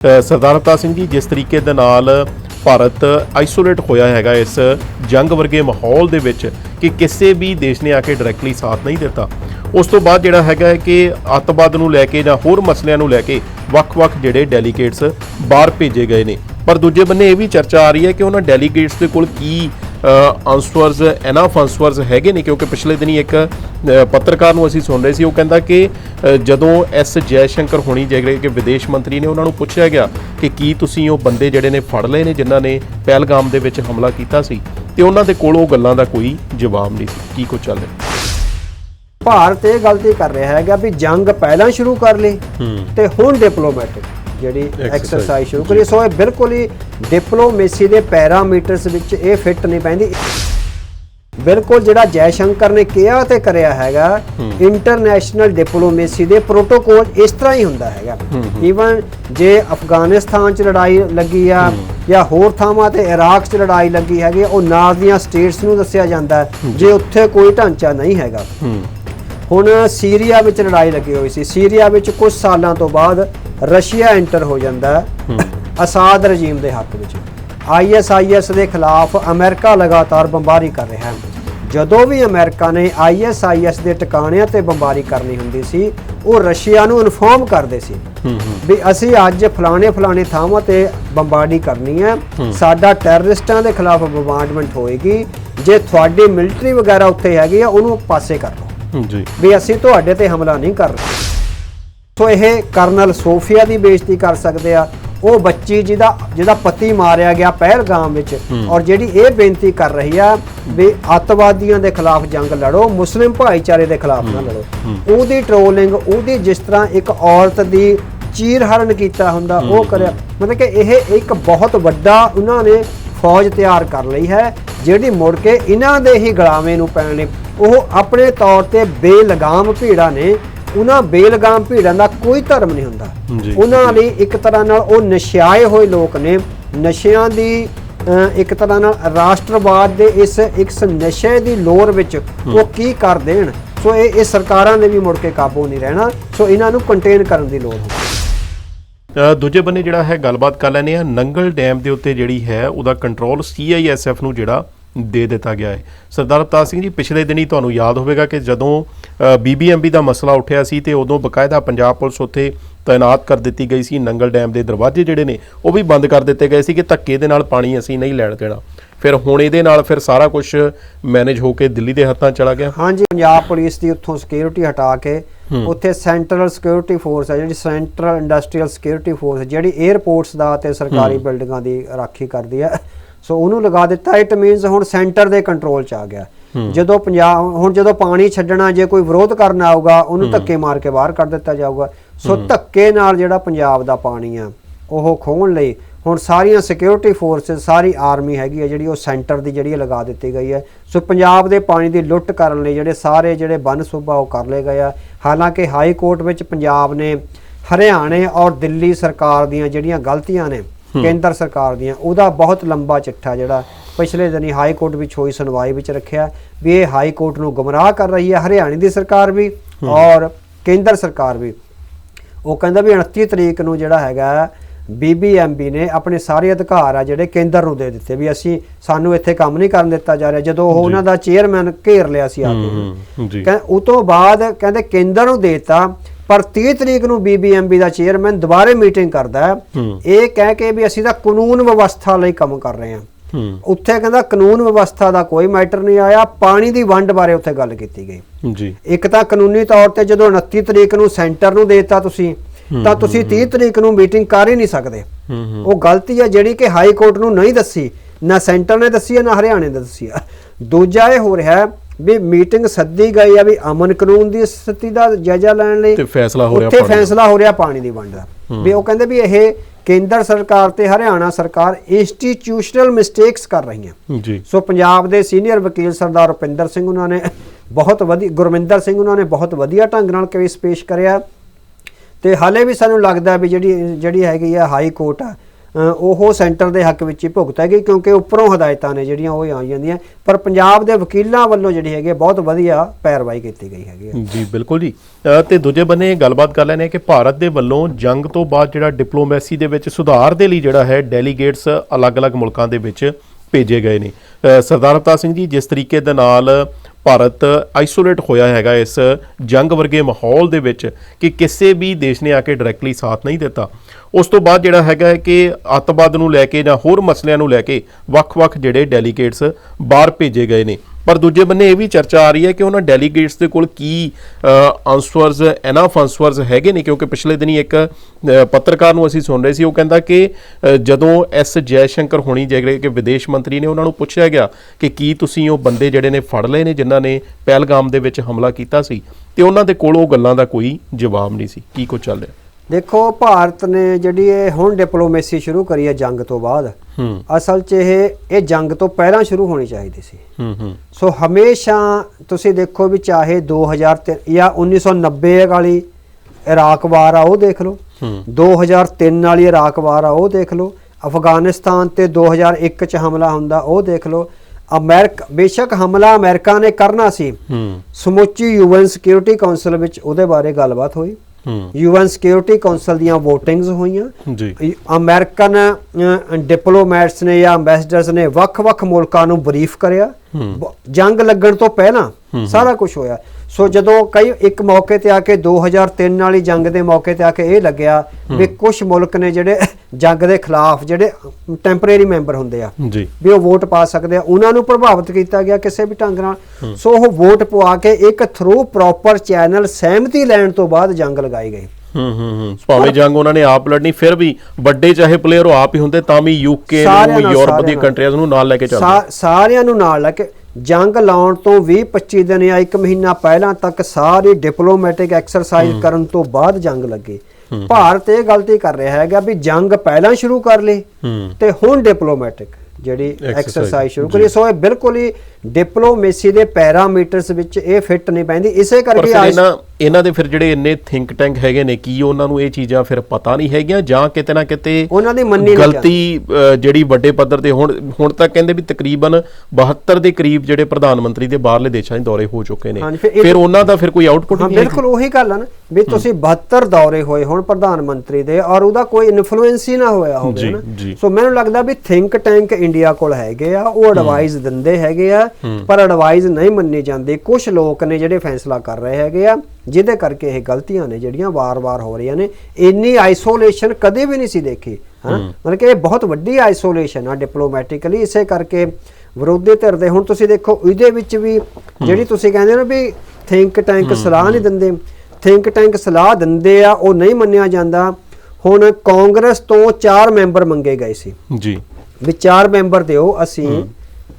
ਅ, ਸਰਦਾਰ ਅਵਤਾਰ ਸਿੰਘ ਜੀ ਜਿਸ ਤਰੀਕੇ ਦੇ ਨਾਲ ਭਾਰਤ ਆਈਸੋਲੇਟ ਹੋਇਆ ਹੈਗਾ ਇਸ ਜੰਗ ਵਰਗੇ ਮਾਹੌਲ ਦੇ ਵਿੱਚ ਕਿ ਕਿਸੇ ਵੀ ਦੇਸ਼ ਨੇ ਆ ਕੇ ਡਾਇਰੈਕਟਲੀ ਸਾਥ ਨਹੀਂ ਦਿੱਤਾ। ਉਸ ਤੋਂ ਬਾਅਦ ਜਿਹੜਾ ਹੈਗਾ ਕਿ ਅੱਤਵਾਦ ਨੂੰ ਲੈ ਕੇ ਜਾਂ ਹੋਰ ਮਸਲਿਆਂ ਨੂੰ ਲੈ ਕੇ ਵੱਖ-ਵੱਖ ਜਿਹੜੇ ਡੈਲੀਗੇਟਸ ਬਾਹਰ ਭੇਜੇ ਗਏ ਨੇ। ਪਰ ਦੂਜੇ ਬੰਨੇ ਇਹ ਵੀ ਚਰਚਾ ਆ ਰਹੀ ਹੈ ਕਿ ਉਹਨਾਂ ਡੈਲੀਗੇਟਸ ਦੇ ਕੋਲ ਕੀ ਆਨਸਰਸ ਐਨਾਫ ਆਨਸਰਸ ਹੈਗੇ ਨੇ ਕਿਉਂਕਿ ਪਿਛਲੇ ਦਿਨੀ ਇੱਕ ਪੱਤਰਕਾਰ ਨੂੰ ਅਸੀਂ ਸੁਣ ਰਹੇ ਸੀ ਉਹ ਕਹਿੰਦਾ ਕਿ ਜਦੋਂ ਐਸ ਜੈ ਸ਼ੰਕਰ ਹੋਣੀ ਜਿਹੜੇ ਕਿ ਵਿਦੇਸ਼ ਮੰਤਰੀ ਨੇ ਉਹਨਾਂ ਨੂੰ ਪੁੱਛਿਆ ਗਿਆ ਕਿ ਕੀ ਤੁਸੀਂ ਉਹ ਬੰਦੇ ਜਿਹੜੇ ਨੇ ਫੜ ਲਏ ਨੇ ਜਿਨ੍ਹਾਂ ਨੇ ਪਹਿਲਗਾਮ ਦੇ ਵਿੱਚ ਹਮਲਾ ਕੀਤਾ ਸੀ ਤੇ ਉਹਨਾਂ ਦੇ ਕੋਲ ਉਹ ਗੱਲਾਂ ਦਾ ਕੋਈ ਜਵਾਬ ਨਹੀਂ ਸੀ। ਕੀ ਕੁਝ ਚੱਲ ਰਿਹਾ? ਭਾਰਤ ਇਹ ਗਲਤੀ ਕਰ ਰਿਹਾ ਹੈਗਾ ਵੀ ਜੰਗ ਪਹਿਲਾਂ ਸ਼ੁਰੂ ਕਰ ਲਈ ਤੇ ਹੁਣ ਡਿਪਲੋਮੈਟਿਕ ਜਿਹੜੀ ਐਕਸਰਸਾਈਜ਼ ਸ਼ੁਰੂ ਕਰੀ ਸੋ ਇਹ ਬਿਲਕੁਲ ਹੀ ਡਿਪਲੋਮੇਸੀ ਦੇ ਪੈਰਾਮੀਟਰਸ ਵਿੱਚ ਇਹ ਫਿੱਟ ਨਹੀਂ ਪੈਂਦੀ। ਬਿਲਕੁਲ ਜਿਹੜਾ ਜੈ ਸ਼ੰਕਰ ਨੇ ਕਿਹਾ ਤੇ ਕਰਿਆ ਹੈਗਾ ਇੰਟਰਨੈਸ਼ਨਲ ਡਿਪਲੋਮੇਸੀ ਦੇ ਪ੍ਰੋਟੋਕੋਲ ਇਸ ਤਰ੍ਹਾਂ ਹੀ ਹੁੰਦਾ ਹੈਗਾ। ਈਵਨ ਜੇ ਅਫਗਾਨਿਸਤਾਨ 'ਚ ਲੜਾਈ ਲੱਗੀ ਆ ਜਾਂ ਹੋਰ ਥਾਵਾਂ ਤੇ ਇਰਾਕ 'ਚ ਲੜਾਈ ਲੱਗੀ ਹੈਗੀ ਉਹ ਨਾਲ ਦੀਆਂ ਸਟੇਟਸ ਨੂੰ ਦੱਸਿਆ ਜਾਂਦਾ ਜੇ ਉੱਥੇ ਕੋਈ ਢਾਂਚਾ ਨਹੀਂ ਹੈਗਾ। ਹੁਣ ਸੀਰੀਆ ਵਿੱਚ ਲੜਾਈ ਲੱਗੀ ਹੋਈ ਸੀ। ਸੀਰੀਆ ਵਿੱਚ ਕੁਝ ਸਾਲਾਂ ਤੋਂ ਬਾਅਦ ਰਸ਼ੀਆ ਐਂਟਰ ਹੋ ਜਾਂਦਾ ਅਸਾਦ ਰਜੀਮ ਦੇ ਹੱਕ ਵਿੱਚ। ਆਈਐਸਆਈਐਸ ਦੇ ਖਿਲਾਫ ਅਮਰੀਕਾ ਲਗਾਤਾਰ ਬੰਬਾਰੀ ਕਰ ਰਿਹਾ ਹੈ। ਜਦੋਂ ਵੀ ਅਮਰੀਕਾ ਨੇ ਆਈਐਸਆਈਐਸ ਦੇ ਟਿਕਾਣਿਆਂ ਤੇ ਬੰਬਾਰੀ ਕਰਨੀ ਹੁੰਦੀ ਸੀ ਉਹ ਰਸ਼ੀਆ ਨੂੰ ਇਨਫੋਰਮ ਕਰਦੇ ਸੀ ਵੀ ਅਸੀਂ ਅੱਜ ਫਲਾਣੇ ਫਲਾਣੇ ਥਾਵਾਂ ਤੇ ਬੰਬਾਰਡੀ ਕਰਨੀ ਹੈ। ਸਾਡਾ ਟੈਰਰਿਸਟਾਂ ਦੇ ਖਿਲਾਫ ਬੰਬਾਰਡਮੈਂਟ ਹੋਏਗੀ। ਜੇ ਤੁਹਾਡੀ ਮਿਲਟਰੀ ਵਗੈਰਾ ਉੱਥੇ ਹੈਗੀ ਆ ਉਹਨੂੰ ਪਾਸੇ ਕਰ ਲਓ। ਜੀ। ਵੀ ਅਸੀਂ ਤੁਹਾਡੇ ਤੇ ਹਮਲਾ ਨਹੀਂ ਕਰ ਰਹੇ। ਸੋ ਇਹ ਕਰਨਲ ਸੋਫੀਆ ਦੀ ਬੇਇੱਜ਼ਤੀ ਕਰ ਸਕਦੇ ਆ। ਉਹ ਬੱਚੀ ਜਿਹਦਾ ਜਿਹਦਾ ਪਤੀ ਮਾਰਿਆ ਗਿਆ ਪਹਿਲਗਾਮ ਵਿੱਚ ਔਰ ਜਿਹੜੀ ਇਹ ਬੇਨਤੀ ਕਰ ਰਹੀ ਆ ਵੀ ਅੱਤਵਾਦੀਆਂ ਦੇ ਖਿਲਾਫ ਜੰਗ ਲੜੋ ਮੁਸਲਿਮ ਭਾਈਚਾਰੇ ਦੇ ਖਿਲਾਫ ਨਾ ਲੜੋ। ਉਹਦੀ ਟ੍ਰੋਲਿੰਗ ਉਹਦੀ ਜਿਸ ਤਰ੍ਹਾਂ ਇੱਕ ਔਰਤ ਦੀ ਚੀਰਹਰਨ ਕੀਤਾ ਹੁੰਦਾ ਉਹ ਕਰਿਆ। ਮਤਲਬ ਕਿ ਇਹ ਇੱਕ ਬਹੁਤ ਵੱਡਾ ਉਹਨਾਂ ਨੇ ਫੌਜ ਤਿਆਰ ਕਰ ਲਈ ਹੈ ਜਿਹੜੀ ਮੁੜ ਕੇ ਇਹਨਾਂ ਦੇ ਹੀ ਗਲਾਵੇਂ ਨੂੰ ਪੈਣ ਉਹ ਆਪਣੇ ਤੌਰ ਤੇ ਬੇਲਗਾਮ ਭੀੜਾਂ ਨੇ ਉਹਨਾਂ ਬੇਲਗਾਮ ਭੀੜਾਂ ਦਾ ਕੋਈ ਧਰਮ ਨਹੀਂ ਹੁੰਦਾ। ਉਹਨਾਂ ਲਈ ਇੱਕ ਤਰ੍ਹਾਂ ਨਾਲ ਉਹ ਨਸ਼ਿਆਏ ਹੋਏ ਲੋਕ ਨੇ। ਨਸ਼ਿਆਂ ਦੀ ਇੱਕ ਤਰ੍ਹਾਂ ਨਾਲ ਰਾਸ਼ਟਰਵਾਦ ਦੇ ਇਸ ਇੱਕ ਨਸ਼ੇ ਦੀ ਲੋਰ ਵਿੱਚ ਉਹ ਕੀ ਕਰ ਦੇਣ। ਸੋ ਇਹ ਇਹ ਸਰਕਾਰਾਂ ਨੇ ਵੀ ਮੁੜ ਕੇ ਕਾਬੂ ਨਹੀਂ ਰਹਿਣਾ। ਸੋ ਇਹਨਾਂ ਨੂੰ ਕੰਟੇਨ ਕਰਨ ਦੀ ਲੋੜ ਹੈ। ਦੂਜੇ ਬੰਨੇ ਜਿਹੜਾ ਹੈ ਗੱਲਬਾਤ ਕਰ ਲੈਨੇ ਆ ਨੰਗਲ ਡੈਮ ਦੇ ਉੱਤੇ ਜਿਹੜੀ ਹੈ ਉਹਦਾ ਕੰਟਰੋਲ ਸੀਆਈਐਸਐਫ ਨੂੰ ਜਿਹੜਾ ਦੇ ਦਿੱਤਾ ਗਿਆ ਹੈ। ਸਰਦਾਰ ਅਵਤਾਰ ਸਿੰਘ ਜੀ ਪਿਛਲੇ ਦਿਨੀ ਤੁਹਾਨੂੰ ਯਾਦ ਹੋਵੇਗਾ ਕਿ ਜਦੋਂ ਬੀਬੀਐਮਬੀ ਦਾ ਮਸਲਾ ਉੱਠਿਆ ਸੀ ਤੇ ਉਦੋਂ ਬਕਾਇਦਾ ਪੰਜਾਬ ਪੁਲਿਸ ਉੱਥੇ ਤਾਇਨਾਤ ਕਰ ਦਿੱਤੀ ਗਈ ਸੀ। ਨੰਗਲ ਡੈਮ ਦੇ ਦਰਵਾਜ਼ੇ ਜਿਹੜੇ ਨੇ ਉਹ ਵੀ ਬੰਦ ਕਰ ਦਿੱਤੇ ਗਏ ਸੀ ਕਿ ਧੱਕੇ ਦੇ ਨਾਲ ਪਾਣੀ ਅਸੀਂ ਨਹੀਂ ਲੈਣ ਦੇਣਾ। ਫਿਰ ਹੁਣ ਇਹਦੇ ਨਾਲ ਫਿਰ ਸਾਰਾ ਕੁਝ ਮੈਨੇਜ ਹੋ ਕੇ ਦਿੱਲੀ ਦੇ ਹੱਥਾਂ ਚਲਾ ਗਿਆ। ਹਾਂਜੀ ਪੰਜਾਬ ਪੁਲਿਸ ਦੀ ਉੱਥੋਂ ਸਿਕਿਉਰਿਟੀ ਹਟਾ ਕੇ ਉੱਥੇ ਸੈਂਟਰਲ ਸਿਕਿਉਰਿਟੀ ਫੋਰਸ ਹੈ ਜਿਹੜੀ ਸੈਂਟਰਲ ਇੰਡਸਟਰੀਅਲ ਸਿਕਿਉਰਿਟੀ ਫੋਰਸ ਜਿਹੜੀ 에ਅਰਪੋਰਟਸ ਦਾ ਤੇ ਸਰਕਾਰੀ ਬਿਲਡਿੰਗਾਂ ਦੀ ਰਾਖੀ ਕਰਦੀ ਹੈ। ਸੋ ਉਹਨੂੰ ਲਗਾ ਦਿੱਤਾ। ਇਟ ਮੀਨਸ ਹੁਣ ਸੈਂਟਰ ਦੇ ਕੰਟਰੋਲ ਚ ਆ ਗਿਆ। ਜਦੋਂ ਪੰਜਾਬ ਹੁਣ ਜਦੋਂ ਪਾਣੀ ਛੱਡਣਾ ਜੇ ਕੋਈ ਵਿਰੋਧ ਕਰਨ ਆਊਗਾ ਉਹਨੂੰ ਧੱਕੇ ਮਾਰ ਕੇ ਬਾਹਰ ਕੱਢ ਦਿੱਤਾ ਜਾਊਗਾ। ਸੋ ਧੱਕੇ ਨਾਲ ਜਿਹੜਾ ਪੰਜਾਬ ਦਾ ਪਾਣੀ ਆ ਉਹ ਖੋਹਣ ਲਈ ਹੁਣ ਸਾਰੀਆਂ ਸਿਕਿਉਰਿਟੀ ਫੋਰਸਸ ਸਾਰੀ ਆਰਮੀ ਹੈਗੀ ਹੈ ਜਿਹੜੀ ਉਹ ਸੈਂਟਰ ਦੀ ਜਿਹੜੀ ਲਗਾ ਦਿੱਤੀ ਗਈ ਹੈ ਸੋ ਪੰਜਾਬ ਦੇ ਪਾਣੀ ਦੀ ਲੁੱਟ ਕਰਨ ਲਈ ਜਿਹੜੇ ਸਾਰੇ ਜਿਹੜੇ ਬੰਨ ਸੂਬਾ ਉਹ ਕਰ ਲਏ ਗਏ ਆ। ਹਾਲਾਂਕਿ ਹਾਈ ਕੋਰਟ ਵਿੱਚ ਪੰਜਾਬ ਨੇ ਹਰਿਆਣੇ ਔਰ ਦਿੱਲੀ ਸਰਕਾਰ ਦੀਆਂ ਜਿਹੜੀਆਂ ਗਲਤੀਆਂ ਨੇ ਕੇਂਦਰ ਸਰਕਾਰ ਦੀਆਂ। ਉਹਦਾ ਬਹੁਤ ਲੰਬਾ ਚਿੱਠਾ ਜਿਹੜਾ ਪਿਛਲੇ ਦਿਨੀ ਹਾਈ ਕੋਰਟ ਵਿੱਚ ਹੋਈ ਸੁਣਵਾਈ ਵਿੱਚ ਰੱਖਿਆ ਵੀ ਇਹ ਹਾਈ ਕੋਰਟ ਨੂੰ ਗੁੰਮਰਾਹ ਕਰ ਰਹੀ ਹੈ ਹਰਿਆਣੇ ਦੀ ਸਰਕਾਰ ਵੀ ਔਰ ਕੇਂਦਰ ਸਰਕਾਰ ਵੀ। ਉਹ ਕਹਿੰਦਾ ਵੀ 29 ਤਰੀਕ ਨੂੰ ਜਿਹੜਾ ਹੈਗਾ ਬੀਬੀਐਮਬੀ ਨੇ ਆਪਣੇ ਸਾਰੇ ਅਧਿਕਾਰ ਆ ਜਿਹੜੇ ਕੇਂਦਰ ਨੂੰ ਦੇ ਦਿੱਤੇ ਵੀ ਅਸੀਂ ਸਾਨੂੰ ਇੱਥੇ ਕੰਮ ਨਹੀਂ ਕਰਨ ਦਿੱਤਾ ਜਾ ਰਿਹਾ। ਜਦੋਂ ਉਹ ਉਹਨਾਂ ਦਾ ਚੇਅਰਮੈਨ ਘੇਰ ਲਿਆ ਸੀ ਆ ਕੇ। ਕਹਿੰਦੇ ਉਹ ਤੋਂ ਬਾਅਦ ਕਹਿੰਦੇ ਕੇਂਦਰ ਨੂੰ ਦੇਤਾ ਪਰ 30 ਤਰੀਕ ਨੂੰ ਬੀਬੀਐਮਬੀ ਦਾ ਚੇਅਰਮੈਨ ਦੁਬਾਰੇ ਮੀਟਿੰਗ ਕਰਦਾ ਹੈ। ਇਹ ਕਹਿ ਕੇ ਵੀ ਅਸੀਂ ਤਾਂ ਕਾਨੂੰਨ ਵਿਵਸਥਾ ਲਈ ਕੰਮ ਕਰ ਰਹੇ ਹਾਂ। ਉੱਥੇ ਕਹਿੰਦਾ ਕਾਨੂੰਨ ਵਿਵਸਥਾ ਦਾ ਕੋਈ ਮੈਟਰ ਨਹੀਂ ਆਇਆ ਪਾਣੀ ਦੀ ਵੰਡ ਬਾਰੇ ਉੱਥੇ ਗੱਲ ਕੀਤੀ ਗਈ। ਜੀ। ਇੱਕ ਤਾਂ ਕਾਨੂੰਨੀ ਤੌਰ ਤੇ ਜਦੋਂ 29 ਤਰੀਕ ਨੂੰ ਸੈਂਟਰ ਨੂੰ ਦੇਤਾ ਤੁਸੀਂ ਤਾਂ ਤੁਸੀਂ 30 ਤਰੀਕ ਨੂੰ ਮੀਟਿੰਗ ਕਰ ਹੀ ਨਹੀਂ ਸਕਦੇ। ਉਹ ਗਲਤੀ ਹੈ ਜਿਹੜੀ ਕਿ ਹਾਈ ਕੋਰਟ ਨੂੰ ਨਹੀਂ ਦੱਸੀ ਨਾ ਸੈਂਟਰ ਨੇ ਦੱਸੀ ਹੈ ਨਾ ਹਰਿਆਣੇ ਨੇ ਦੱਸੀ ਹੈ। ਦੂਜਾ ਇਹ ਹੋ ਰਿਹਾ ਹੈ ਵੀ ਮੀਟਿੰਗ ਸੱਦੀ ਗਈ ਆ ਵੀ ਅਮਨ ਕਾਨੂੰਨ ਦੀ ਸਥਿਤੀ ਦਾ ਜਾਇਜ਼ਾ ਲੈਣ ਲਈ ਤੇ ਫੈਸਲਾ ਹੋ ਰਿਹਾ ਉੱਥੇ। ਫੈਸਲਾ ਹੋ ਰਿਹਾ ਪਾਣੀ ਦੀ ਵੰਡ ਦਾ। ਵੀ ਉਹ ਕਹਿੰਦੇ ਵੀ ਇਹ ਕੇਂਦਰ ਸਰਕਾਰ ਤੇ ਹਰਿਆਣਾ ਸਰਕਾਰ ਇੰਸਟੀਟਿਊਸ਼ਨਲ ਮਿਸਟੇਕਸ ਕਰ ਰਹੀਆਂ। ਜੀ। ਸੋ ਪੰਜਾਬ ਦੇ ਸੀਨੀਅਰ ਵਕੀਲ ਸਰਦਾਰ ਰੁਪਿੰਦਰ ਸਿੰਘ ਉਹਨਾਂ ਨੇ ਬਹੁਤ ਵਧੀਆ ਗੁਰਮਿੰਦਰ ਸਿੰਘ ਉਹਨਾਂ ਨੇ ਬਹੁਤ ਵਧੀਆ ਢੰਗ ਨਾਲ ਕੇਸ ਪੇਸ਼ ਕਰਿਆ। ਤੇ ਹਾਲੇ ਵੀ ਸਾਨੂੰ ਲੱਗਦਾ ਵੀ ਜਿਹੜੀ ਜਿਹੜੀ ਹੈਗੀ ਆ ਹਾਈ ਕੋਰਟ ਆ ਉਹ ਸੈਂਟਰ ਦੇ ਹੱਕ ਵਿੱਚ ਹੀ ਭੁਗਤ ਹੈਗੀ ਕਿਉਂਕਿ ਉੱਪਰੋਂ ਹਦਾਇਤਾਂ ਨੇ ਜਿਹੜੀਆਂ ਉਹ ਆ ਜਾਂਦੀਆਂ। ਪਰ ਪੰਜਾਬ ਦੇ ਵਕੀਲਾਂ ਵੱਲੋਂ ਜਿਹੜੀ ਹੈਗੀ ਹੈ, ਬਹੁਤ ਵਧੀਆ ਪੈਰਵਾਈ ਕੀਤੀ ਗਈ ਹੈਗੀ ਜੀ ਬਿਲਕੁਲ ਜੀ। ਅ, ਤੇ ਦੂਜੇ ਬੰਨੇ ਗੱਲਬਾਤ ਕਰ ਲੈਣੇ ਕਿ ਭਾਰਤ ਦੇ ਵੱਲੋਂ ਜੰਗ ਤੋਂ ਬਾਅਦ ਜਿਹੜਾ ਡਿਪਲੋਮੈਸੀ ਦੇ ਵਿੱਚ ਸੁਧਾਰ ਦੇ ਲਈ ਜਿਹੜਾ ਹੈ ਡੈਲੀਗੇਟਸ ਅਲੱਗ-ਅਲੱਗ ਮੁਲਕਾਂ ਦੇ ਵਿੱਚ ਭੇਜੇ ਗਏ ਨੇ। ਸਰਦਾਰ ਅਵਤਾਰ ਸਿੰਘ ਜੀ ਜਿਸ ਤਰੀਕੇ ਦੇ ਨਾਲ ਭਾਰਤ ਆਈਸੋਲੇਟ ਹੋਇਆ ਹੈਗਾ ਇਸ ਜੰਗ ਵਰਗੇ ਮਾਹੌਲ ਦੇ ਵਿੱਚ ਕਿ ਕਿਸੇ ਵੀ ਦੇਸ਼ ਨੇ ਆ ਕੇ ਡਾਇਰੈਕਟਲੀ ਸਾਥ ਨਹੀਂ ਦਿੱਤਾ। ਉਸ ਤੋਂ ਬਾਅਦ ਜਿਹੜਾ ਹੈਗਾ ਕਿ ਅੱਤਵਾਦ ਨੂੰ ਲੈ ਕੇ ਜਾਂ ਹੋਰ ਮਸਲਿਆਂ ਨੂੰ ਲੈ ਕੇ ਵੱਖ-ਵੱਖ ਜਿਹੜੇ ਡੈਲੀਗੇਟਸ ਬਾਹਰ ਭੇਜੇ ਗਏ ਨੇ। ਪਰ ਦੂਜੇ ਬੰਨੇ ਇਹ ਵੀ ਚਰਚਾ ਆ ਰਹੀ ਹੈ ਕਿ ਉਹਨਾਂ ਡੈਲੀਗੇਟਸ ਦੇ ਕੋਲ ਕੀ ਆਨਸਰਸ ਐਨਾਫ ਆਨਸਰਸ ਹੈਗੇ ਨੇ? ਕਿਉਂਕਿ ਪਿਛਲੇ ਦਿਨੀ ਇੱਕ ਪੱਤਰਕਾਰ ਨੂੰ ਅਸੀਂ ਸੁਣ ਰਹੇ ਸੀ, ਉਹ ਕਹਿੰਦਾ ਕਿ ਜਦੋਂ ਐਸ ਜੈ ਸ਼ੰਕਰ ਹੋਣੀ ਜਿਹੜੇ ਕਿ ਵਿਦੇਸ਼ ਮੰਤਰੀ ਨੇ, ਉਹਨਾਂ ਨੂੰ ਪੁੱਛਿਆ ਗਿਆ ਕਿ ਕੀ ਤੁਸੀਂ ਉਹ ਬੰਦੇ ਜਿਹੜੇ ਨੇ ਫੜ ਲਏ ਨੇ, ਜਿਨ੍ਹਾਂ ਨੇ ਪਹਿਲਗਾਮ ਦੇ ਵਿੱਚ ਹਮਲਾ ਕੀਤਾ ਸੀ? ਤੇ ਉਹਨਾਂ ਦੇ ਕੋਲ ਉਹ ਗੱਲਾਂ ਦਾ ਕੋਈ ਜਵਾਬ ਨਹੀਂ ਸੀ। ਕੀ ਕੁਝ ਚੱਲ ਰਿਹਾ? ਦੇਖੋ ਭਾਰਤ ਨੇ ਜਿਹੜੀ ਇਹ ਹੁਣ ਡਿਪਲੋਮੇਸੀ ਸ਼ੁਰੂ ਕਰੀ ਹੈ ਜੰਗ ਤੋਂ ਬਾਅਦ ਅਸਲ 'ਚ ਇਹ ਇਹ ਜੰਗ ਤੋਂ ਪਹਿਲਾਂ ਸ਼ੁਰੂ ਹੋਣੀ ਚਾਹੀਦੀ ਸੀ। ਹੂੰ ਹੂੰ। ਸੋ ਹਮੇਸ਼ਾ ਤੁਸੀਂ ਦੇਖੋ ਵੀ ਚਾਹੇ 2003 ਜਾਂ 1990 ਵਾਲੀ ਇਰਾਕ ਵਾਰ ਆ ਉਹ ਦੇਖ ਲਓ। ਹੂੰ। 2003 ਵਾਲੀ ਇਰਾਕ ਵਾਰ ਆ ਉਹ ਦੇਖ ਲਓ। ਅਫਗਾਨਿਸਤਾਨ ਤੇ 2001 ਚ ਹਮਲਾ ਹੁੰਦਾ ਉਹ ਦੇਖ ਲਓ। ਅਮਰੀਕਾ ਬੇਸ਼ੱਕ ਹਮਲਾ ਅਮਰੀਕਾ ਨੇ ਕਰਨਾ ਸੀ। ਹੂੰ। ਸਮੁੱਚੀ ਯੂਐਨ ਸਿਕਿਉਰਿਟੀ ਕਾਉਂਸਲ ਵਿੱਚ ਉਹਦੇ ਬਾਰੇ ਗੱਲਬਾਤ ਹੋਈ। ਯੂਐਨ ਸਿਕਿਉਰਿਟੀ ਕਾਉਂਸਲ ਦੀਆਂ ਵੋਟਿੰਗਸ ਹੋਈਆਂ। ਜੀ। ਅਮਰੀਕਨ ਡਿਪਲੋਮੈਟਸ ਨੇ ਜਾਂ ਐਮਬੈਸਡਰਸ ਨੇ ਵੱਖ-ਵੱਖ ਮੁਲਕਾਂ ਨੂੰ ਬਰੀਫ ਕਰਿਆ। ਜੰਗ ਲੱਗਣ ਤੋਂ ਪਹਿਲਾਂ ਸਾਰਾ ਕੁਝ ਹੋਇਆ। ਸੋ ਜਦੋਂ ਕਈ ਇੱਕ ਮੌਕੇ ਤੇ ਆ ਕੇ 2003 ਵਾਲੀ ਜੰਗ ਦੇ ਮੌਕੇ ਤੇ ਆ ਕੇ ਇਹ ਲੱਗਿਆ ਵੀ ਕੁਝ ਮੁਲਕ ਨੇ ਜਿਹੜੇ ਜੰਗ ਦੇ ਖਿਲਾਫ ਜਿਹੜੇ ਟੈਂਪਰੇਰੀ ਮੈਂਬਰ ਹੁੰਦੇ ਆ ਜੀ। ਵੀ ਉਹ ਵੋਟ ਪਾ ਸਕਦੇ ਆ। ਉਹਨਾਂ ਨੂੰ ਪ੍ਰਭਾਵਿਤ ਕੀਤਾ ਗਿਆ ਕਿਸੇ ਵੀ ਢੰਗ ਨਾਲ। ਸੋ ਉਹ ਵੋਟ ਪਵਾ ਕੇ ਇੱਕ ਥਰੂ ਪ੍ਰੋਪਰ ਚੈਨਲ ਸਹਿਮਤੀ ਲੈਣ ਤੋਂ ਬਾਅਦ ਜੰਗ ਲਗਾਈ ਗਈ। ਹੂੰ ਹੂੰ ਹੂੰ। ਭਾਵੇਂ ਜੰਗ ਉਹਨਾਂ ਨੇ ਆਪ ਲੜਨੀ ਫਿਰ ਵੀ ਵੱਡੇ ਚਾਹੇ ਪਲੇਅਰ ਉਹ ਆਪ ਹੀ ਹੁੰਦੇ ਤਾਂ ਵੀ ਯੂਕੇ ਸਾਰਿਆਂ ਨੂੰ ਯੂਰਪ ਦੀ। ਕੰਟਰੀਆਂ ਨੂੰ ਨਾਲ ਲੈ ਕੇ ਚੱਲਦੇ। ਸਾਰਿਆਂ ਨੂੰ ਨਾਲ ਲੈ ਕੇ ਜੰਗ ਲਾਉਣ ਤੋਂ 20-25 ਦਿਨ ਜਾਂ 1 ਮਹੀਨਾ ਪਹਿਲਾਂ ਤੱਕ ਸਾਰੀ ਡਿਪਲੋਮੈਟਿਕ ਐਕਸਰਸਾਈਜ਼ ਕਰਨ ਤੋਂ ਬਾਅਦ ਜੰਗ ਲੱਗੀ। ਭਾਰਤ ਇਹ ਗਲਤੀ ਕਰ ਰਿਹਾ ਹੈਗਾ ਵੀ ਜੰਗ ਪਹਿਲਾਂ ਸ਼ੁਰੂ ਕਰ ਲਈ ਤੇ ਹੁਣ ਡਿਪਲੋਮੈਟਿਕ ਜਿਹੜੀ ਐਕਸਰਸਾਈਜ਼ ਸ਼ੁਰੂ। ਕਰੀ। ਸੋ ਇਹ ਬਿਲਕੁਲ ਹੀ ਡਿਪਲੋਮੇਸੀ ਦੇ ਪੈਰਾਮੀਟਰਸ ਵਿੱਚ ਇਹ ਫਿੱਟ ਨਹੀਂ ਪੈਂਦੀ। ਇਸੇ ਕਰਕੇ ਅੱਜ- ਇਹਨਾਂ ਦੇ ਫਿਰ ਜਿਹੜੇ ਇੰਨੇ ਥਿੰਕ ਟੈਂਕ ਹੈਗੇ ਨੇ ਕੀ ਉਹਨਾਂ ਨੂੰ ਇਹ ਚੀਜ਼ਾਂ ਫਿਰ ਪਤਾ ਨਹੀਂ ਹੈਗੀਆਂ ਜਾਂ ਕਿਤੇ ਨਾ ਕਿਤੇ ਉਹਨਾਂ ਦੀ ਮੰਨੀ ਗਲਤੀ ਜਿਹੜੀ ਵੱਡੇ ਪੱਧਰ ਤੇ ਹੁਣ ਹੁਣ ਤੱਕ ਕਹਿੰਦੇ ਵੀ ਤਕਰੀਬਨ 72 ਦੇ ਕਰੀਬ ਜਿਹੜੇ ਪ੍ਰਧਾਨ ਮੰਤਰੀ ਦੇ ਬਾਹਰਲੇ ਦੇਸ਼ਾਂ 'ਚ ਦੌਰੇ ਹੋ ਚੁੱਕੇ ਨੇ। ਫਿਰ ਉਹਨਾਂ ਦਾ ਫਿਰ ਕੋਈ ਆਊਟਪੁੱਟ ਨਹੀਂ ਬਿਲਕੁਲ ਉਹੀ ਗੱਲ ਆ ਨਾ ਵੀ ਤੁਸੀਂ 72 ਦੌਰੇ ਹੋਏ ਹੁਣ ਪ੍ਰਧਾਨ ਮੰਤਰੀ ਦੇ ਔਰ ਉਹਦਾ ਕੋਈ ਇਨਫਲੂਐਂਸ ਹੀ ਨਾ ਹੋਇਆ ਹੋਵੇ ਨਾ। ਸੋ ਮੈਨੂੰ ਲੱਗਦਾ ਵੀ ਥਿੰਕ ਟੈਂਕ ਇੰਡੀਆ ਕੋਲ ਹੈਗੇ ਆ ਉਹ ਐਡਵਾਈਸ ਦਿੰਦੇ ਹੈਗੇ ਆ ਪਰ ਐਡਵਾਈਸ ਨਹੀਂ ਮੰਨੀ ਜਾਂਦੀ। ਕੁਝ ਲੋਕ ਨੇ ਜਿਹੜੇ ਫੈਸਲਾ ਕਰ ਰਹੇ ਹੈਗੇ ਆ ਜਿਹਦੇ ਕਰਕੇ ਇਹ ਗਲਤੀਆਂ ਨੇ ਜਿਹੜੀਆਂ ਵਾਰ-ਵਾਰ ਹੋ ਰਹੀਆਂ ਨੇ। ਇੰਨੀ ਆਈਸੋਲੇਸ਼ਨ ਕਦੇ ਵੀ ਨਹੀਂ ਸੀ ਦੇਖੀ ਹਾਂ? ਮਤਲਬ ਕਿ ਇਹ ਬਹੁਤ ਵੱਡੀ ਆਈਸੋਲੇਸ਼ਨ ਆ ਡਿਪਲੋਮੈਟਿਕਲੀ ਇਸੇ ਕਰਕੇ ਵਿਰੋਧੀ ਧਿਰ ਦੇ। ਹੁਣ ਤੁਸੀਂ ਦੇਖੋ ਇਹਦੇ ਵਿੱਚ ਵੀ ਜਿਹੜੀ ਤੁਸੀਂ ਕਹਿੰਦੇ ਹੋ ਨਾ ਵੀ ਥਿੰਕ ਟੈਂਕ ਸਲਾਹ ਨਹੀਂ ਦਿੰਦੇ। ਥਿੰਕ ਟੈਂਕ ਸਲਾਹ ਦਿੰਦੇ ਆ ਉਹ ਨਹੀਂ ਮੰਨਿਆ ਜਾਂਦਾ। ਹੁਣ ਕਾਂਗਰਸ ਤੋਂ ਚਾਰ ਮੈਂਬਰ ਮੰਗੇ ਗਏ ਸੀ। ਜੀ। ਵੀ ਚਾਰ ਮੈਂਬਰ ਦਿਓ ਅਸੀਂ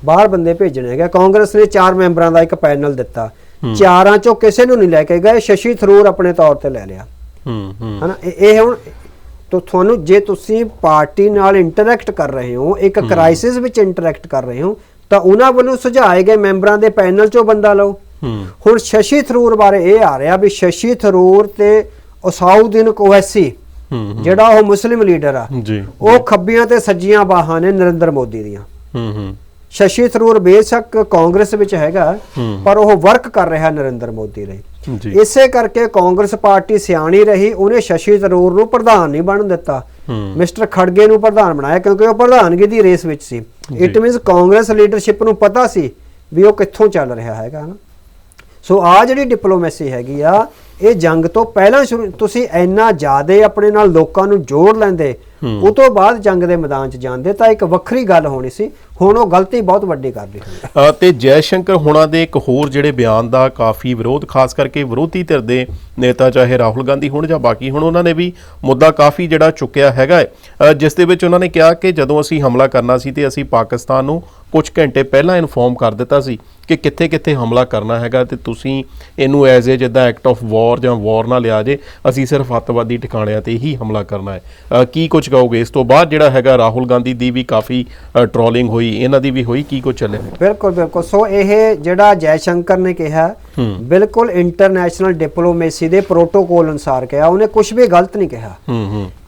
ਬਾਹਰ ਬੰਦੇ ਭੇਜਣੇ ਹੈਗੇ ਕਾਂਗਰਸ ਨੇ ਚਾਰ ਮੈਂਬਰਾਂ ਦਾ ਇੱਕ ਪੈਨਲ ਦਿੱਤਾ। ਚਾਰਾਂ ਚੋਂ ਕਿਸੇ ਨੂੰ ਨਹੀਂ ਲੈ ਕੇ ਗਏ ਸ਼ਸ਼ੀ ਥਰੂਰ ਆਪਣੇ ਤੌਰ ਤੇ ਲੈ ਲਿਆ। ਹੂੰ ਹੂੰ। ਹਨਾ ਇਹ ਹੁਣ ਤੋ ਤੁਹਾਨੂੰ ਜੇ ਤੁਸੀਂ ਪਾਰਟੀ ਨਾਲ ਇੰਟਰੈਕਟ ਕਰ ਰਹੇ ਹੋ ਇੱਕ ਕ੍ਰਾਈਸਿਸ ਵਿੱਚ ਇੰਟਰੈਕਟ ਕਰ ਰਹੇ ਹੋ ਤਾਂ ਉਹਨਾਂ ਵੱਲੋਂ ਸੁਝਾਏ ਗਏ ਮੈਂਬਰਾਂ ਦੇ ਪੈਨਲ ਚੋਂ ਬੰਦਾ ਲਓ। ਹੁਣ ਸ਼ਸ਼ੀ ਥਰੂਰ ਬਾਰੇ ਇਹ ਆ ਰਿਹਾ ਵੀ ਸ਼ਸ਼ੀ ਥਰੂਰ ਤੇ ਉਸਾਉਦੀਨ ਓਵੈਸੀ ਹੂੰ। ਜਿਹੜਾ ਉਹ ਮੁਸਲਿਮ ਲੀਡਰ ਆ ਜੀ। ਉਹ ਖੱਬੀਆਂ ਤੇ ਸੱਜੀਆਂ ਬਾਹਾਂ ਨੇ ਨਰਿੰਦਰ ਮੋਦੀ ਦੀਆਂ। ਹੂੰ ਹੂੰ। ਸ਼ਸ਼ੀ ਥਰੂਰ ਬੇਸ਼ੱਕ ਕਾਂਗਰਸ ਵਿੱਚ ਹੈਗਾ। ਪਰ ਉਹ ਵਰਕ ਕਰ ਰਿਹਾ ਨਰਿੰਦਰ ਮੋਦੀ ਲਈ। ਇਸੇ ਕਰਕੇ ਕਾਂਗਰਸ ਪਾਰਟੀ ਸਿਆਣੀ ਰਹੀ ਉਹਨੇ ਸ਼ਸ਼ੀ ਥਰੂਰ ਨੂੰ ਪ੍ਰਧਾਨ ਨਹੀਂ ਬਣਨ ਦਿੱਤਾ। ਮਿਸਟਰ ਖੜਗੇ ਨੂੰ ਪ੍ਰਧਾਨ ਬਣਾਇਆ ਕਿਉਂਕਿ ਉਹ ਪ੍ਰਧਾਨਗੀ ਦੀ ਰੇਸ ਵਿੱਚ ਸੀ। ਇਟ ਮੀਨਸ ਕਾਂਗਰਸ ਲੀਡਰਸ਼ਿਪ ਨੂੰ ਪਤਾ ਸੀ ਵੀ ਉਹ ਕਿੱਥੋਂ ਚੱਲ ਰਿਹਾ ਹੈਗਾ ਨਾ। ਸੋ ਆ ਜਿਹੜੀ ਡਿਪਲੋਮੇਸੀ ਹੈਗੀ ਆ ਇਹ ਜੰਗ ਤੋਂ ਪਹਿਲਾਂ ਸ਼ੁਰੂ ਤੁਸੀਂ ਇੰਨਾ ਜ਼ਿਆਦੇ ਆਪਣੇ ਨਾਲ ਲੋਕਾਂ ਨੂੰ ਜੋੜ ਲੈਂਦੇ ਉਹ ਤੋਂ ਬਾਅਦ ਜੰਗ ਦੇ ਮੈਦਾਨ 'ਚ ਜਾਂਦੇ ਤਾਂ ਇੱਕ ਵੱਖਰੀ ਗੱਲ ਹੋਣੀ ਸੀ। ਹੁਣ ਉਹ ਗਲਤੀ ਬਹੁਤ ਵੱਡੀ ਕਰ। ਅ, ਤੇ ਜੈ ਸ਼ੰਕਰ ਹੋਣਾ ਦੇ ਇੱਕ ਹੋਰ ਜਿਹੜੇ ਬਿਆਨ ਦਾ ਕਾਫੀ ਵਿਰੋਧ ਖਾਸ ਕਰਕੇ ਵਿਰੋਧੀ ਧਿਰ ਦੇ ਨੇਤਾ ਚਾਹੇ ਰਾਹੁਲ ਗਾਂਧੀ ਹੋਣ ਜਾਂ ਬਾਕੀ ਹੁਣ ਉਹਨਾਂ ਨੇ ਵੀ ਮੁੱਦਾ ਕਾਫੀ ਜਿਹੜਾ ਚੁੱਕਿਆ ਹੈਗਾ ਜਿਸ ਦੇ ਵਿੱਚ ਉਹਨਾਂ ਨੇ ਕਿਹਾ ਕਿ ਜਦੋਂ ਅਸੀਂ ਹਮਲਾ ਕਰਨਾ ਸੀ ਤੇ ਅਸੀਂ ਪਾਕਿਸਤਾਨ ਨੂੰ ਕੁਝ ਘੰਟੇ ਪਹਿਲਾਂ ਇਨਫੋਰਮ ਕਰ ਦਿੱਤਾ ਸੀ ਕਿ ਕਿੱਥੇ ਕਿੱਥੇ ਹਮਲਾ ਕਰਨਾ ਹੈਗਾ ਤੇ ਤੁਸੀਂ ਇਹਨੂੰ ਐਜ਼ ਏ ਜਿੱਦਾਂ ਐਕਟ ਆਫ ਵਾਰ ਜਾਂ ਵਾਰ ਨਾ ਲਿਆ ਜੇ ਅਸੀਂ ਸਿਰਫ ਅੱਤਵਾਦੀ ਟਿਕਾਣਿਆਂ ਤੇ ਹੀ ਹਮਲਾ ਕਰਨਾ ਹੈ। ਕੀ ਕੁਝ ਕਹੋਗੇ? ਇਸ ਤੋਂ ਬਾਅਦ ਜਿਹੜਾ ਹੈਗਾ ਰਾਹੁਲ ਗਾਂਧੀ ਦੀ ਵੀ ਕਾਫੀ ਟ੍ਰੋਲਿੰਗ ਹੋਈ ਇਹਨਾਂ ਦੀ ਵੀ ਹੋਈ ਕੀ ਕੁਝ ਚੱਲਿਆ? ਬਿਲਕੁਲ ਬਿਲਕੁਲ। ਸੋ ਇਹ ਜਿਹੜਾ ਜੈ ਸ਼ੰਕਰ ਨੇ ਕਿਹਾ ਬਿਲਕੁਲ ਇੰਟਰਨੈਸ਼ਨਲ ਡਿਪਲੋਮੇਸੀ ਦੇ ਪ੍ਰੋਟੋਕੋਲ ਅਨੁਸਾਰ ਕਿਹਾ ਉਹਨੇ ਕੁਝ ਵੀ ਗਲਤ ਨਹੀਂ ਕਿਹਾ।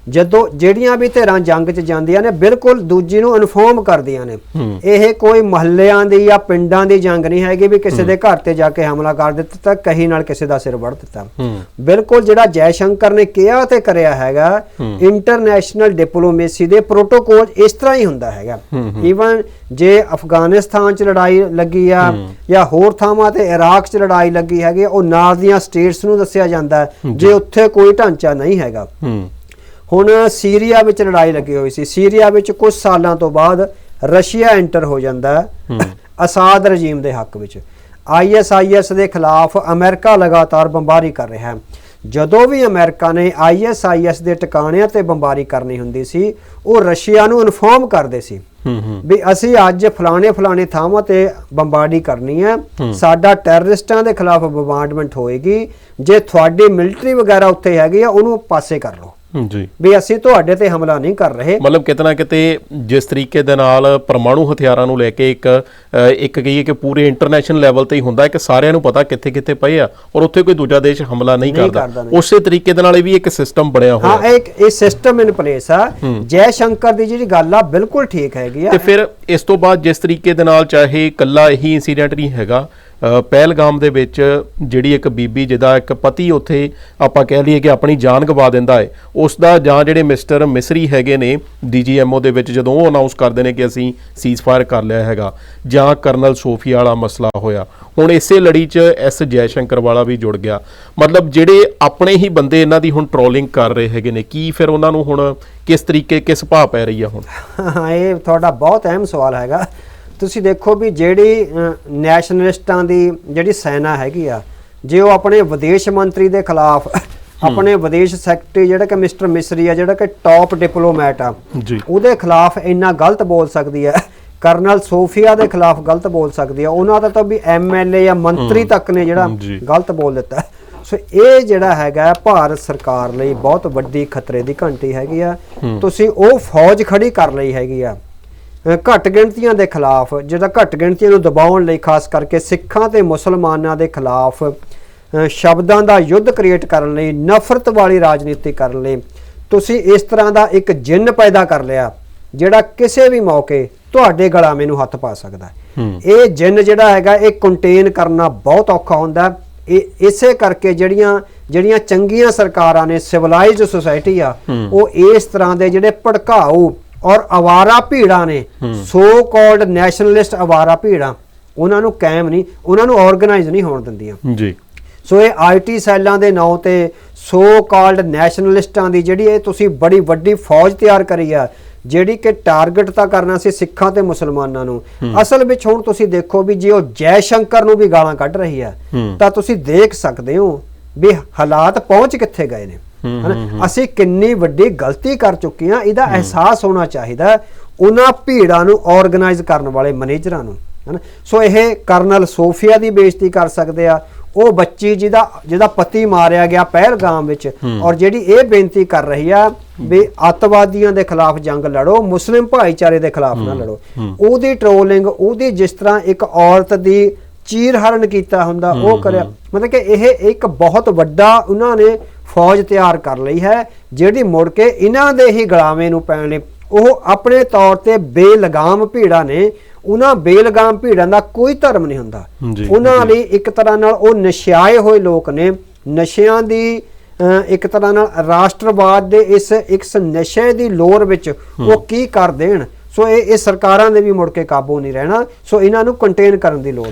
ਜਦੋਂ ਜਿਹੜੀਆਂ ਵੀ ਧਿਰਾਂ ਜੰਗ 'ਚ ਜਾਂਦੀਆਂ ਨੇ ਬਿਲਕੁਲ ਦੂਜੀ ਨੂੰ ਇਨਫੋਰਮ ਕਰਦੀਆਂ ਨੇ। ਇਹ ਕੋਈ ਮਹੱਲਿਆਂ ਦੀ ਜਾਂ ਪਿੰਡਾਂ ਦੀ ਜੰਗ ਨਹੀਂ ਹੈਗੀ ਵੀ ਕਿਸੇ ਦੇ ਘਰ ਤੇ ਜਾ ਕੇ ਹਮਲਾ ਕਰ ਦਿੱਤਾ ਤਾਂ ਕਹੀ ਨਾਲ ਕਿਸੇ ਦਾ ਸਿਰ ਵੜ ਦਿੱਤਾ। ਬਿਲਕੁਲ ਜਿਹੜਾ ਜੈ ਸ਼ੰਕਰ ਨੇ ਕਿਹਾ ਤੇ ਕਰਿਆ ਹੈਗਾ ਇੰਟਰਨੈਸ਼ਨਲ ਡਿਪਲੋਮੇਸੀ ਦੇ ਪ੍ਰੋਟੋਕੋਲ ਇਸ ਤਰ੍ਹਾਂ ਹੀ ਹੁੰਦਾ ਹੈਗਾ। ਈਵਨ ਜੇ ਅਫਗਾਨਿਸਤਾਨ 'ਚ ਲੜਾਈ ਲੱਗੀ ਆ ਜਾਂ ਹੋਰ ਥਾਵਾਂ ਤੇ ਇਰਾਕ 'ਚ ਲੜਾਈ ਲੱਗੀ ਹੈਗੀ ਉਹ ਨਾਲ ਦੀਆਂ ਸਟੇਟਸ ਨੂੰ ਦੱਸਿਆ ਜਾਂਦਾ ਜੇ ਉੱਥੇ ਕੋਈ ਢਾਂਚਾ ਨਹੀਂ ਹੈਗਾ। ਹੁਣ ਸੀਰੀਆ ਵਿੱਚ ਲੜਾਈ ਲੱਗੀ ਹੋਈ ਸੀ। ਸੀਰੀਆ ਵਿੱਚ ਕੁਝ ਸਾਲਾਂ ਤੋਂ ਬਾਅਦ ਰਸ਼ੀਆ ਐਂਟਰ ਹੋ ਜਾਂਦਾ ਹੈ ਅਸਾਦ ਰਜੀਮ ਦੇ ਹੱਕ ਵਿੱਚ। ਆਈਐਸਆਈਐਸ ਦੇ ਖਿਲਾਫ ਅਮਰੀਕਾ ਲਗਾਤਾਰ ਬੰਬਾਰੀ ਕਰ ਰਿਹਾ ਹੈ। ਜਦੋਂ ਵੀ ਅਮਰੀਕਾ ਨੇ ਆਈਐਸਆਈਐਸ ਦੇ ਟਿਕਾਣਿਆਂ ਤੇ ਬੰਬਾਰੀ ਕਰਨੀ ਹੁੰਦੀ ਸੀ ਉਹ ਰਸ਼ੀਆ ਨੂੰ ਇਨਫੋਰਮ ਕਰਦੇ ਸੀ ਵੀ ਅਸੀਂ ਅੱਜ ਫਲਾਣੇ ਫਲਾਣੇ ਥਾਵਾਂ ਤੇ ਬੰਬਾਰਡੀ ਕਰਨੀ ਹੈ। ਸਾਡਾ ਟੈਰਰਿਸਟਾਂ ਦੇ ਖਿਲਾਫ ਬੰਬਾਰਡਮੈਂਟ ਹੋਏਗੀ। ਜੇ ਤੁਹਾਡੀ ਮਿਲਟਰੀ ਵਗੈਰਾ ਉੱਥੇ ਹੈਗੀ ਆ ਉਹਨੂੰ ਪਾਸੇ ਕਰ ਲਓ। ਜੀ। ਵੀ ਅਸੀਂ ਤੁਹਾਡੇ ਤੇ ਹਮਲਾ ਨਹੀਂ ਕਰ ਰਹੇ। ਮਤਲਬ ਕਿਤੇ ਨਾ ਕਿਤੇ ਜਿਸ ਤਰੀਕੇ ਦੇ ਨਾਲ ਪਰਮਾਣੂ ਹਥਿਆਰਾਂ ਨੂੰ ਲੈ ਕੇ ਇੱਕ ਇੱਕ ਕਹੀਏ ਕਿ ਪੂਰੇ ਇੰਟਰਨੈਸ਼ਨਲ ਲੈਵਲ ਤੇ ਹੀ ਹੁੰਦਾ ਹੈ ਕਿ ਸਾਰਿਆਂ ਨੂੰ ਪਤਾ ਕਿੱਥੇ ਕਿੱਥੇ ਪਏ ਆ ਔਰ ਉੱਥੇ ਕੋਈ ਦੂਜਾ ਦੇਸ਼ ਹਮਲਾ ਨਹੀਂ ਕਰਦਾ। ਉਸੇ ਤਰੀਕੇ ਦੇ ਨਾਲ ਇਹ ਵੀ ਇੱਕ ਸਿਸਟਮ ਬਣਿਆ ਹੋਇਆ ਹਾਂ ਇੱਕ ਇਹ ਸਿਸਟਮ ਇਨ ਪਲੇਸ ਆ। ਜੈ ਸ਼ੰਕਰ ਦੀ ਜਿਹੜੀ ਗੱਲ ਆ ਬਿਲਕੁਲ ਠੀਕ ਹੈਗੀ ਆ। ਤੇ ਫਿਰ ਇਸ ਤੋਂ ਬਾਅਦ ਜਿਸ ਤਰੀਕੇ ਦੇ ਨਾਲ ਚਾਹੇ ਕੱਲਾ ਇਹੀ ਇਨਸੀਡੈਂਟ ਨਹੀਂ ਹੈਗਾ ਪਹਿਲਗਾਮ ਦੇ ਵਿੱਚ ਜਿਹੜੀ ਇੱਕ ਬੀਬੀ, ਜਿਹਦਾ ਇੱਕ ਪਤੀ ਉੱਥੇ ਆਪਾਂ ਕਹਿ ਲਈਏ ਕਿ ਆਪਣੀ ਜਾਨ ਗਵਾ ਦਿੰਦਾ ਹੈ ਉਸ ਦਾ ਜਾਂ ਜਿਹੜੇ ਮਿਸਟਰ ਮਿਸਰੀ ਹੈਗੇ ਨੇ ਡੀਜੀਐਮਓ ਦੇ ਵਿੱਚ ਜਦੋਂ ਉਹ ਅਨਾਉਂਸ ਕਰਦੇ ਨੇ ਕਿ ਅਸੀਂ ਸੀਜ਼ਫਾਇਰ ਕਰ ਲਿਆ ਹੈਗਾ, ਜਾਂ ਕਰਨਲ ਸੋਫੀਆ ਵਾਲਾ ਮਸਲਾ ਹੋਇਆ, ਹੁਣ ਇਸੇ ਲੜੀ 'ਚ ਐਸ ਜੈਸ਼ੰਕਰ ਵਾਲਾ ਵੀ ਜੁੜ ਗਿਆ। ਮਤਲਬ ਜਿਹੜੇ ਆਪਣੇ ਹੀ ਬੰਦੇ ਇਹਨਾਂ ਦੀ ਹੁਣ ਟਰੋਲਿੰਗ ਕਰ ਰਹੇ ਹੈਗੇ ਨੇ, ਕੀ ਫਿਰ ਉਹਨਾਂ ਨੂੰ ਹੁਣ ਕਿਸ ਤਰੀਕੇ, ਕਿਸ ਭਾਅ ਪੈ ਰਹੀ ਆ ਹੁਣ? ਇਹ ਤੁਹਾਡਾ ਬਹੁਤ ਅਹਿਮ ਸਵਾਲ ਹੈਗਾ। ਤੁਸੀਂ ਦੇਖੋ ਵੀ ਜਿਹੜੀ ਨੈਸ਼ਨਲਿਸਟਾਂ ਦੀ ਜਿਹੜੀ ਸੈਨਾ ਹੈਗੀ ਆ ਜੇ ਉਹ ਆਪਣੇ ਵਿਦੇਸ਼ ਮੰਤਰੀ ਦੇ ਖਿਲਾਫ ਆਪਣੇ ਵਿਦੇਸ਼ ਸੈਕਟਰੀ ਜਿਹੜਾ ਕਿ ਮਿਸਟਰ ਮਿਸਰੀ ਆ ਜਿਹੜਾ ਕਿ ਟਾਪ ਡਿਪਲੋਮੈਟ ਆ ਜੀ। ਉਹਦੇ ਖਿਲਾਫ ਇੰਨਾ ਗਲਤ ਬੋਲ ਸਕਦੀ ਹੈ ਕਰਨਲ ਸੋਫੀਆ ਦੇ ਖਿਲਾਫ ਗਲਤ ਬੋਲ ਸਕਦੀ ਹੈ ਉਹਨਾਂ ਦਾ ਤਾਂ ਵੀ ਐਮਐਲਏ ਜਾਂ ਮੰਤਰੀ ਤੱਕ ਨੇ ਜਿਹੜਾ। ਗਲਤ ਬੋਲ ਦਿੱਤਾ। ਸੋ ਇਹ ਜਿਹੜਾ ਹੈਗਾ ਭਾਰਤ ਸਰਕਾਰ ਲਈ ਬਹੁਤ ਵੱਡੀ ਖਤਰੇ ਦੀ ਘੰਟੀ ਹੈਗੀ ਆ। ਤੁਸੀਂ ਉਹ ਫੌਜ ਖੜੀ ਕਰ ਲਈ ਹੈਗੀ ਆ। ਘੱਟ ਗਿਣਤੀਆਂ ਦੇ ਖਿਲਾਫ ਜਿਹੜਾ ਘੱਟ ਗਿਣਤੀਆਂ ਨੂੰ ਦਬਾਉਣ ਲਈ ਖਾਸ ਕਰਕੇ ਸਿੱਖਾਂ ਤੇ ਮੁਸਲਮਾਨਾਂ ਦੇ ਖਿਲਾਫ ਸ਼ਬਦਾਂ ਦਾ ਯੁੱਧ ਕ੍ਰੀਏਟ ਕਰਨ ਲਈ ਨਫ਼ਰਤ ਵਾਲੀ ਰਾਜਨੀਤੀ ਕਰਨ ਲਈ ਤੁਸੀਂ ਇਸ ਤਰ੍ਹਾਂ ਦਾ ਇੱਕ ਜਿੰਨ ਪੈਦਾ ਕਰ ਲਿਆ ਜਿਹੜਾ ਕਿਸੇ ਵੀ ਮੌਕੇ ਤੁਹਾਡੇ ਗਲਾਮੇ ਨੂੰ ਹੱਥ ਪਾ ਸਕਦਾ ਹੈ। ਇਹ ਜਿੰਨ ਜਿਹੜਾ ਹੈਗਾ ਇਹ ਕੰਟੇਨ ਕਰਨਾ ਬਹੁਤ ਔਖਾ ਹੁੰਦਾ। ਇਹ ਇਸੇ ਕਰਕੇ ਜਿਹੜੀਆਂ ਜਿਹੜੀਆਂ ਚੰਗੀਆਂ ਸਰਕਾਰਾਂ ਨੇ ਸਿਵਲਾਈਜ਼ਡ ਸੋਸਾਇਟੀ ਆ ਉਹ ਇਸ ਤਰ੍ਹਾਂ ਦੇ ਜਿਹੜੇ ਭੜਕਾਊ ਔਰ ਅਵਾਰਾ ਭੀੜਾਂ ਨੇ ਸੋ ਕਾਲਡ ਨੈਸ਼ਨਲਿਸਟ ਅਵਾਰਾ ਭੀੜਾਂ ਉਹਨਾਂ ਨੂੰ ਕਾਇਮ ਨਹੀਂ ਉਹਨਾਂ ਨੂੰ ਆਰਗੇਨਾਈਜ਼ ਨਹੀਂ ਹੋਣ ਦਿੰਦੀਆਂ। ਜੀ। ਸੋ ਇਹ ਆਈਟੀ ਸੈੱਲਾਂ ਦੇ ਨਾਂ ਤੇ ਸੋ ਕਾਲਡ ਨੈਸ਼ਨਲਿਸਟਾਂ ਦੀ ਜਿਹੜੀ ਇਹ ਤੁਸੀਂ ਬੜੀ ਵੱਡੀ ਫੌਜ ਤਿਆਰ ਕਰੀ ਆ ਜਿਹੜੀ ਕਿ ਟਾਰਗੇਟ ਤਾਂ ਕਰਨਾ ਸੀ ਸਿੱਖਾਂ ਤੇ ਮੁਸਲਮਾਨਾਂ ਨੂੰ। ਅਸਲ ਵਿੱਚ ਹੁਣ ਤੁਸੀਂ ਦੇਖੋ ਵੀ ਜੇ ਉਹ ਜੈ ਸ਼ੰਕਰ ਨੂੰ ਵੀ ਗਾਲਾਂ ਕੱਢ ਰਹੀ ਆ ਤਾਂ ਤੁਸੀਂ ਦੇਖ ਸਕਦੇ ਹੋ ਵੀ ਹਾਲਾਤ ਪਹੁੰਚ ਕਿੱਥੇ ਗਏ ਨੇ। ਹਨਾ? ਅਸੀਂ ਕਿੰਨੀ ਵੱਡੀ ਗਲਤੀ ਕਰ ਚੁੱਕੇ ਆ ਇਹਦਾ ਅਹਿਸਾਸ ਹੋਣਾ ਚਾਹੀਦਾ ਹੈ ਉਹਨਾਂ ਭੀੜਾਂ ਨੂੰ ਆਰਗੇਨਾਈਜ਼ ਕਰਨ ਵਾਲੇ ਮੈਨੇਜਰਾਂ ਨੂੰ ਹਨਾ? ਸੋ ਇਹ ਕਰਨਲ ਸੋਫੀਆ ਦੀ ਬੇਇੱਜ਼ਤੀ ਕਰ ਸਕਦੇ ਆ। ਉਹ ਬੱਚੀ ਜਿਹਦਾ ਜਿਹਦਾ ਪਤੀ ਮਾਰਿਆ ਗਿਆ ਪਹਿਲਗਾਮ ਵਿੱਚ ਔਰ ਜਿਹੜੀ ਇਹ ਬੇਨਤੀ ਕਰ ਰਹੀ ਆ ਵੀ ਅੱਤਵਾਦੀਆਂ ਦੇ ਖਿਲਾਫ ਜੰਗ ਲੜੋ ਮੁਸਲਿਮ ਭਾਈਚਾਰੇ ਦੇ ਖਿਲਾਫ ਨਾ ਲੜੋ। ਉਹਦੀ ਟ੍ਰੋਲਿੰਗ ਉਹਦੀ ਜਿਸ ਤਰ੍ਹਾਂ ਇੱਕ ਔਰਤ ਦੀ ਚੀਰਹਰਨ ਕੀਤਾ ਹੁੰਦਾ ਉਹ ਕਰਿਆ। ਮਤਲਬ ਕਿ ਇਹ ਇੱਕ ਬਹੁਤ ਵੱਡਾ ਉਹਨਾਂ ਨੇ ਫੌਜ ਤਿਆਰ ਕਰ ਲਈ ਹੈ ਜਿਹੜੀ ਮੁੜ ਕੇ ਇਹਨਾਂ ਦੇ ਹੀ ਗਲਾਵੇਂ ਨੂੰ ਪੈਣ ਲਈ ਉਹ ਆਪਣੇ ਤੌਰ ਤੇ ਬੇਲਗਾਮ ਭੀੜਾਂ ਨੇ ਉਹਨਾਂ ਬੇਲਗਾਮ ਭੀੜਾਂ ਦਾ ਕੋਈ ਧਰਮ ਨਹੀਂ ਹੁੰਦਾ। ਉਹਨਾਂ ਲਈ ਇੱਕ ਤਰ੍ਹਾਂ ਨਾਲ ਉਹ ਨਸ਼ਿਆਏ ਹੋਏ ਲੋਕ ਨੇ ਨਸ਼ਿਆਂ ਦੀ ਇੱਕ ਤਰ੍ਹਾਂ ਨਾਲ ਰਾਸ਼ਟਰਵਾਦ ਦੇ ਇਸ ਇੱਕ ਨਸ਼ੇ ਦੀ ਲੋਰ ਵਿੱਚ ਉਹ ਕੀ ਕਰ ਦੇਣ। ਸੋ ਇਹ ਇਹ ਸਰਕਾਰਾਂ ਦੇ ਵੀ ਮੁੜ ਕੇ ਕਾਬੂ ਨਹੀਂ ਰਹਿਣਾ ਸੋ ਇਹਨਾਂ ਨੂੰ ਕੰਟੇਨ ਕਰਨ ਦੀ ਲੋੜ